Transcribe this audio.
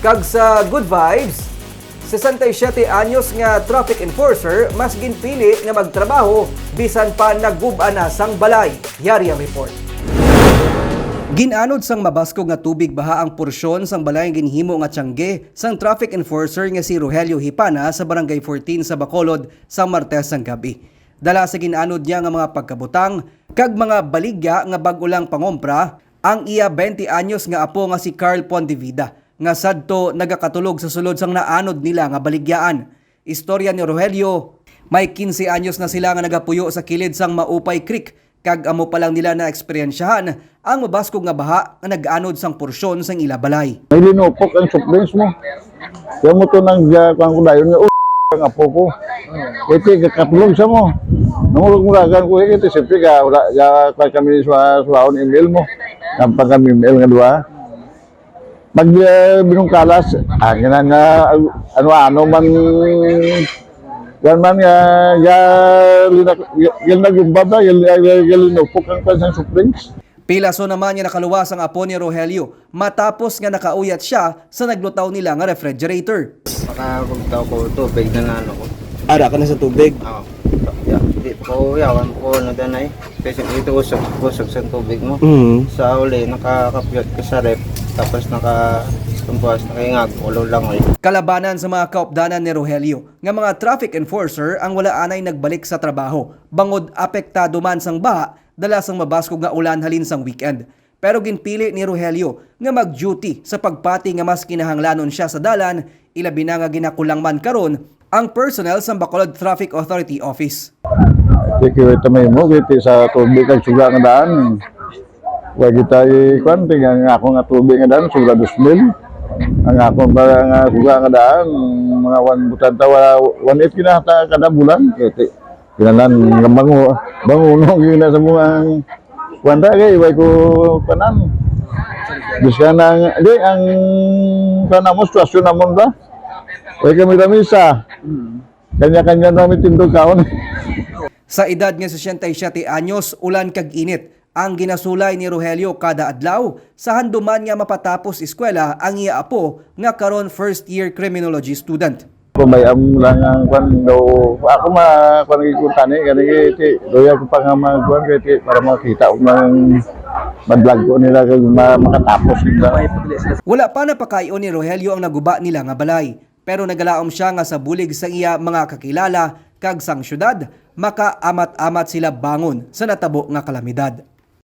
Kag sa Good Vibes, 67 anyos nga traffic enforcer mas ginpili nga magtrabaho bisan pa nagguba na sang balay. Yari ang report. Ginanod sang mabaskog nga tubig baha ang porsyon sang balay ginhimo nga tiyangge sang traffic enforcer nga si Rogelio Hipana sa barangay 14 sa Bacolod sa Martes sang gabi. Dala sa ginanod niya nga mga pagkabutang kag mga baligya nga bag-o lang pangompra ang iya 20 anyos nga apo nga si Carl Pondevida nga sadto nagakatulog sa sulod sang naanod nila nga baligyaan. Istorya ni Rogelio, may 15 anyos na sila nga nagapuyo sa kilid sang Maupay Creek kag amo pa lang nila na eksperyensyahan ang mabaskog nga baha nga nag-anod sang porsyon sang ila balay. May linupok ang drinks mo. Yung mo to nang uh, kung ko dayon nga, oh, ang apo ko. Iti, kakatulog sa mo. Namulog mo lagan ko, iti, siyempre ka, wala, kaya kami sa suwaon email mo. Nampang kami email nga dua. Pag uh, binungkalas, ah, nga nga, ano-ano man, yan man yan nagumbab na, yan, linupok ang pansang soft drinks. Pilaso naman niya nakaluwas ang apo ni Rogelio matapos nga nakauyat siya sa naglutaw nila nga refrigerator. Makakagtaw ko tubig na nano ko. Ara ka na sa tubig. Oo. Ya, di ko yawan ko na danay. Kasi ito usok, usok sa tubig mo. Mm. Sa uli, nakakapyot ka sa rep. Tapos naka tumpuas, nakingag, ulo lang eh. Kalabanan sa mga kaupdanan ni Rogelio nga mga traffic enforcer ang wala anay nagbalik sa trabaho. Bangod apektado man sang baha dala sang mabaskog nga ulan halin sang weekend. Pero ginpili ni Rogelio nga mag-duty sa pagpati nga mas kinahanglanon siya sa dalan, ilabi na nga ginakulang man karon ang personnel sa Bacolod Traffic Authority Office. Kita may mo, sa tubig suga nga daan. Wa kita ikwan, tingnan nga ako nga tubig nga daan, suga 2,000. Ang ako ba nga suga nga daan, mga wan butan tawa, 1,800 kinahata kada bulan. Kiti, kinanan nga bango, banguno, gina sa mga kwanta kay, iway ko kanan. Bisa na, di, ang kanan mo, sitwasyon namon ba? Way kami ramisa. Kanya-kanya namin tindog kaon. Sa edad nga 67 anyos, ulan kag init ang ginasulay ni Rogelio kada adlaw sa handuman nga mapatapos eskwela ang iya apo nga karon first year criminology student. Pabayam lang ang kwan daw. Ako ma kwan ikutan ni kani kiti. Doya ko pa nga mga kwan kiti para makita ko ng madlag ko nila kag ma- makatapos nila. Wala pa napakayo ni Rogelio ang naguba nila nga balay, pero nagalaom siya nga sa bulig sa iya mga kakilala kag sang syudad, makaamat-amat sila bangon sa natabo nga kalamidad.